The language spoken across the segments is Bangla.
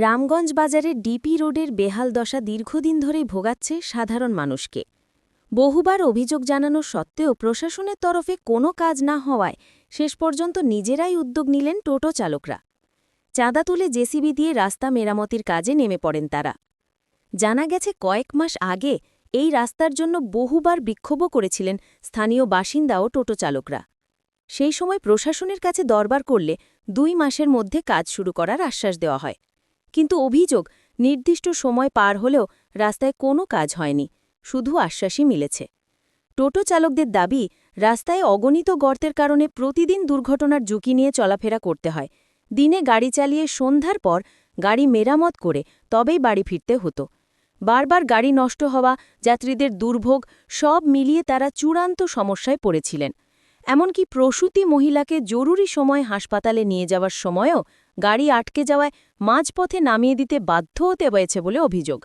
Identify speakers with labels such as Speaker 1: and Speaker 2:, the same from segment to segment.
Speaker 1: রামগঞ্জ বাজারের ডিপি রোডের বেহাল দশা দীর্ঘদিন ধরেই ভোগাচ্ছে সাধারণ মানুষকে। বহুবার অভিযোগ জানানো সত্ত্বেও প্রশাসনের তরফে কোনো কাজ না হওয়ায় শেষ পর্যন্ত নিজেরাই উদ্যোগ নিলেন টোটো চালকরা। চাঁদা তুলে জেসিবি দিয়ে রাস্তা মেরামতির কাজে নেমে পড়েন তারা। জানা গেছে, কয়েক মাস আগে এই রাস্তার জন্য বহুবার বিক্ষোভও করেছিলেন স্থানীয় বাসিন্দা ও টোটো চালকরা। সেই সময় প্রশাসনের কাছে দরবার করলে দুই মাসের মধ্যে কাজ শুরু করার আশ্বাস দেওয়া হয়। কিন্তু অভিযোগ নির্দিষ্ট সময় পার হলেও রাস্তায় কোনো কাজ হয়নি, শুধু আশ্বাসই মিলেছে। টোটো চালকদের দাবি, রাস্তায় অগণিত গর্তের কারণে প্রতিদিন দুর্ঘটনার ঝুঁকি নিয়ে চলাফেরা করতে হয়। দিনে গাড়ি চালিয়ে সন্ধ্যার পর গাড়ি মেরামত করে তবেই বাড়ি ফিরতে হতো। বারবার গাড়ি নষ্ট হওয়া, যাত্রীদের দুর্ভোগ, সব মিলিয়ে তারা চূড়ান্ত সমস্যায় পড়েছিলেন। এমনকি প্রসূতি মহিলাকে জরুরি সময় হাসপাতালে নিয়ে যাওয়ার সময়ও গাড়ি আটকে যাওয়ায় মাঝপথে নামিয়ে দিতে বাধ্য হতে হয়েছে বলে অভিযোগ।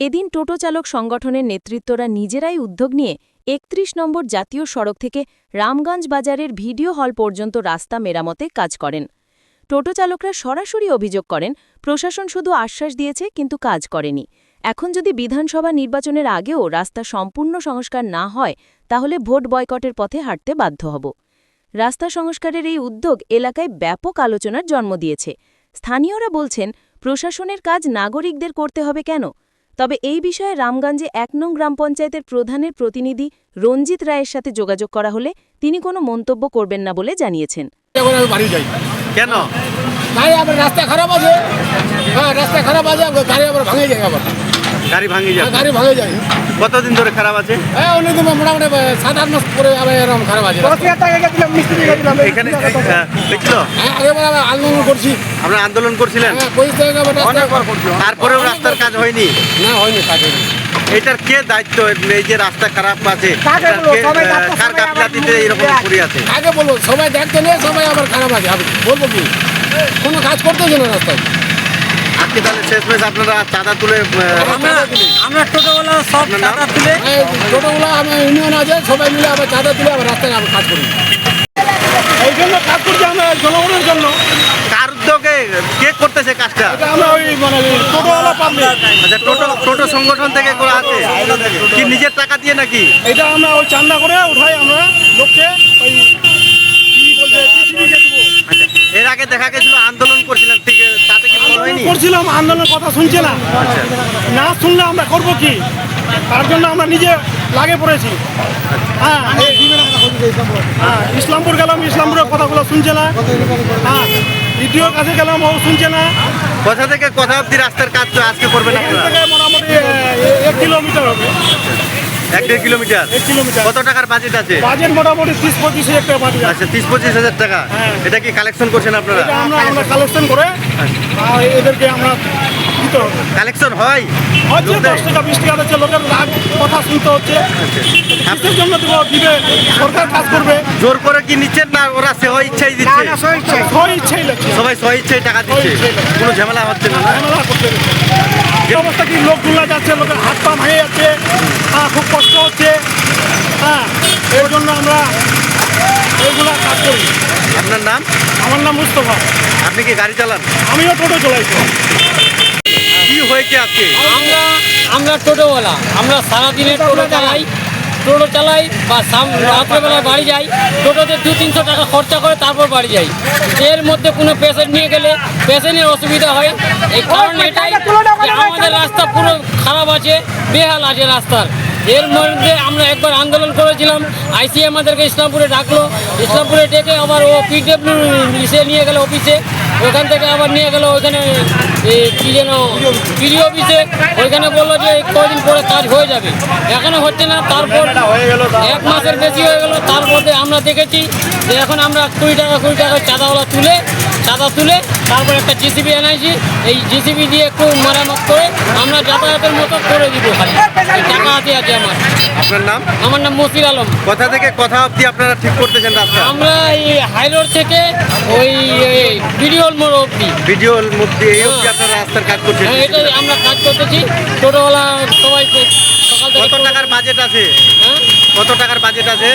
Speaker 1: এদিন টোটো চালক সংগঠনের নেতৃত্বরা নিজেরাই উদ্যোগ নিয়ে একত্রিশ নম্বর জাতীয় সড়ক থেকে রামগঞ্জ বাজারের ভিডিও হল পর্যন্ত রাস্তা মেরামতে কাজ করেন। টোটো চালকরা সরাসরি অভিযোগ করেন, প্রশাসন শুধু আশ্বাস দিয়েছে কিন্তু কাজ করেনি। এখন যদি বিধানসভা নির্বাচনের আগেও রাস্তা সম্পূর্ণ সংস্কার না হয়, তাহলে ভোট বয়কটের পথে হাঁটতে বাধ্য হব। রাস্তা সংস্কারের এই উদ্যোগ এলাকায় ব্যাপক আলোচনার জন্ম দিয়েছে। স্থানীয়রা বলছেন প্রশাসনের কাজ নাগরিকদের করতে হবে কেন? তবে এই বিষয়ে রামগঞ্জে এক নং গ্রাম পঞ্চায়েতের প্রধানের প্রতিনিধি রঞ্জিত রায়ের সাথে যোগাযোগ করা হলে তিনি কোনো মন্তব্য করবেন না বলে জানিয়েছেন।
Speaker 2: কেন?
Speaker 3: রাস্তা খারাপ আছে। হ্যাঁ রাস্তা খারাপ আছে গাড়ি আবার ভাঙে যায় আবার।
Speaker 2: গাড়ি ভাঙি
Speaker 3: হ্যাঁ, গাড়ি ভাঙে যায়।
Speaker 2: কতদিন ধরে খারাপ আছে?
Speaker 3: হ্যাঁ অনেকদিন মোটামুটি সাত আট মাস পরে আবার এরকম খারাপ আছে।
Speaker 2: এখানে দেখছিল?
Speaker 3: হ্যাঁ আগেবার আন্দোলন করছি।
Speaker 2: আমরা আন্দোলন করছিলেন?
Speaker 3: হ্যাঁ
Speaker 2: তারপরেও রাস্তার কাজ হয়নি?
Speaker 3: না হয়নি কাজ হয়নি।
Speaker 2: এটার কে দায়িত্ব? এই যে রাস্তা খারাপ আছে কার গাফিলাতিতে এইরকম আছে?
Speaker 3: আগে বলব সবাই দেখতে নেই সবাই আবার খারাপ আছে। বলব কি? কোনো কাজ করতেছে না রাস্তায়।
Speaker 2: আজকে তাহলে শেষমেশ আপনারা চাঁদা তুলে
Speaker 3: আমরা
Speaker 4: আমরা টোটোওয়ালা সব? টাকা তুলে
Speaker 3: এই টোটোগুলো আমি ইউনিয়ন আছে সবাই মিলে আবার চাঁদা তুলে আবার রাস্তায় আবার কাজ করি। এই জন্য কাজ করছি আমরা জনগণের জন্য।
Speaker 2: কার উদ্যোগে কে করতেছে কাজটা?
Speaker 3: আমরা ওই মানে টোটোওয়ালা পাবলিক।
Speaker 2: আচ্ছা টোটো টোটো সংগঠন থেকে করা আছে। কি নিজের টাকা দিয়ে নাকি?
Speaker 3: এটা আমরা ওই চান্দা করে উঠাই আমরা লোককে। ওই কি বলছে দেবো?
Speaker 2: আচ্ছা এর আগে দেখা গেছিল আন্দোলন তাতে হয়নি
Speaker 5: করছিলাম আন্দোলনের কথা শুনছে না
Speaker 2: আচ্ছা।
Speaker 5: না শুনলে আমরা করব কি? তার জন্য আমরা নিজে লাগে পড়েছি। হ্যাঁ হ্যাঁ ইসলামপুর গেলাম ইসলামপুরের কথাগুলো শুনছে না। হ্যাঁ ভিডিওর কাছে গেলাম ও শুনছে না।
Speaker 2: কোথা থেকে কথা অব্দি রাস্তার কাজ আজকে করবেন
Speaker 5: মোটামুটি এক কিলোমিটার হবে।
Speaker 2: এক দেড় কিলোমিটার?
Speaker 5: এক কিলোমিটার।
Speaker 2: কত টাকার বাজেট আছে?
Speaker 5: বাজেট মোটামুটি তিরিশ পঁচিশ হাজার টাকা বাজেট আছে।
Speaker 2: আচ্ছা তিরিশ পঁচিশ হাজার টাকা।
Speaker 5: হ্যাঁ।
Speaker 2: এটা কি কালেকশন করছেন আপনারা?
Speaker 5: আমরা আমরা কালেকশন করে আর এদেরকে আমরা দিতে হবে।
Speaker 2: কালেকশন হয়?
Speaker 5: হচ্ছে দশ টাকা বিশ টাকা হচ্ছে লোকের লাভ কথা শুনতে হচ্ছে। কিসের জন্য দিব? দিবে? সরকার কাজ করবে।
Speaker 2: জোর করে কি নিচ্ছেন না ওরা সে ইচ্ছাই দিচ্ছে?
Speaker 5: সব ইচ্ছেই। লাগছে
Speaker 2: সবাই সহ ইচ্ছাই টাকা দিচ্ছে? কোনো ঝামেলা হচ্ছে না? না?
Speaker 5: ঝামেলা করতে অবস্থা কি লোকগুলা যাচ্ছে লোকের হাত পা ভেঙে যাচ্ছে হ্যাঁ খুব কষ্ট হচ্ছে হ্যাঁ এর জন্য আমরা এইগুলা কাজ করি
Speaker 2: আপনার নাম?
Speaker 5: আমার নাম মুস্তফা।
Speaker 2: আপনি কি গাড়ি চালান?
Speaker 5: আমিও টোটো চলাইছি
Speaker 2: কি হয়েছে আজকে?
Speaker 4: আমরা আমরা টোটোওয়ালা। আমরা সারাদিনে টোটো চালাই টোটো চালাই বা সাম- রাত্রেবেলা বাড়ি যাই। টোটোতে দু তিনশো টাকা খরচা করে তারপর বাড়ি যাই। এর মধ্যে কোনো পেশেন্ট নিয়ে গেলে পেশেন্টের অসুবিধা হয়। এই কারণ এটাই আমাদের রাস্তা পুরো খারাপ আছে বেহাল আছে রাস্তার। এর মধ্যে আমরা একবার আন্দোলন করেছিলাম। আইসি আমাদেরকে ইসলামপুরে ডাকলো। ইসলামপুরে ডেকে আবার ও পিডব্লিউ নিয়ে গেল অফিসে ওখান থেকে আবার নিয়ে গেল ওইখানে কি যেন পিডি অফিসে ওইখানে বলল যে কদিন পরে কাজ হয়ে যাবে। এখনও হচ্ছে না তারপর এক মাসের বেশি হয়ে গেল তারপরে আমরা দেখেছি যে এখন আমরা কুড়ি টাকা কুড়ি টাকা চাঁদাওয়ালা তুলে চাঁদা তুলে তারপর একটা জিসিবি আনাইছি এই জিসিবি দিয়ে একটু মেরামত করে আমরা যাতায়াতের মতো করে দিব খালি। টাকা হাতে আছে আমার।
Speaker 2: আপনার নাম?
Speaker 4: আমার নাম মসির আলম।
Speaker 2: কোথা থেকে কথা অব্দি আপনারা ঠিক করতেছেন রাস্তা?
Speaker 4: আমরা এই হাইরোড থেকে ওই ভিডিওর
Speaker 2: মধ্যে এই অব্দি আপনারা রাস্তার কাজ করছেন।
Speaker 4: হ্যাঁ এটাই আমরা কাজ করতেছি। টোটোওয়ালা সবাই সকাল থেকে
Speaker 2: কত টাকার বাজেট আছে?
Speaker 4: হ্যাঁ?
Speaker 2: কত টাকার বাজেট আছে?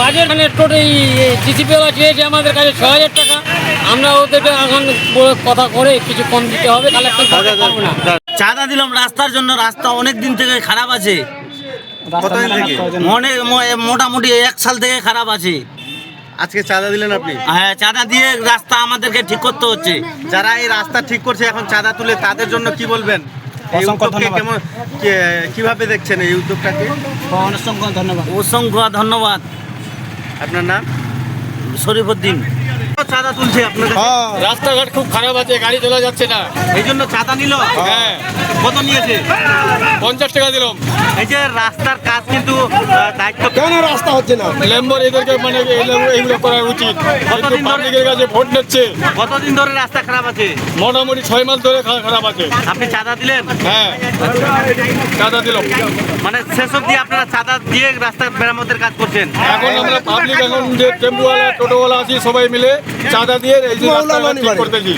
Speaker 4: বাজেট মানে টোটাল সিসিপিওলা চেয়েছে আমাদের কাছে ছ হাজার টাকা। আমরা ওদেরকে এখন কথা করে কিছু কম দিতে হবে কালেকশন করতে পারব না।
Speaker 6: চাঁদা দিলাম রাস্তার জন্য রাস্তা অনেক দিন থেকে খারাপ আছে। মনে মোটামুটি এক সাল থেকে খারাপ আছে।
Speaker 2: আজকে চাঁদা দিলেন আপনি?
Speaker 6: হ্যাঁ চাঁদা দিয়ে রাস্তা আমাদেরকে ঠিক করতে হচ্ছে।
Speaker 2: যারা এই রাস্তা ঠিক করছে এখন চাঁদা তুলে তাদের জন্য কি বলবেন? কেমন কীভাবে দেখছেন এই উদ্যোগটাকে?
Speaker 6: অসংখ্য ধন্যবাদ।
Speaker 2: আপনার নাম?
Speaker 6: শরীফুদ্দিন।
Speaker 2: চাঁদা তুলছে আপনার
Speaker 7: রাস্তাঘাট খুব খারাপ আছে গাড়ি চলা যাচ্ছে না।
Speaker 2: এই জন্য চাঁদা নিল?
Speaker 7: হ্যাঁ।
Speaker 2: কত নিয়েছে?
Speaker 7: পঞ্চাশ টাকা দিলাম।
Speaker 2: এই যে রাস্তার কাজ কিন্তু দায়িত্ব
Speaker 7: কেন রাস্তা হচ্ছে না? লেম্বর এদেরকে মানে এগুলো করা উচিত।
Speaker 2: কতদিন ধরে-
Speaker 7: কাছে ভোট নিচ্ছে।
Speaker 2: কতদিন ধরে রাস্তা খারাপ আছে?
Speaker 7: মোটামুটি ছয় মাস ধরে খারাপ আছে।
Speaker 2: আপনি চাঁদা দিলেন?
Speaker 7: হ্যাঁ। চাঁদা দিলাম।
Speaker 2: মানে শেষ অব্দি আপনারা চাঁদা দিয়ে রাস্তা মেরামতের কাজ করছেন?
Speaker 7: এখন আমরা পাবলিক এখন যে টেম্পুওয়ালা টোটোওয়ালা আছি সবাই মিলে চাঁদা দিয়ে এই যে রাস্তাটা ঠিক করতেছি।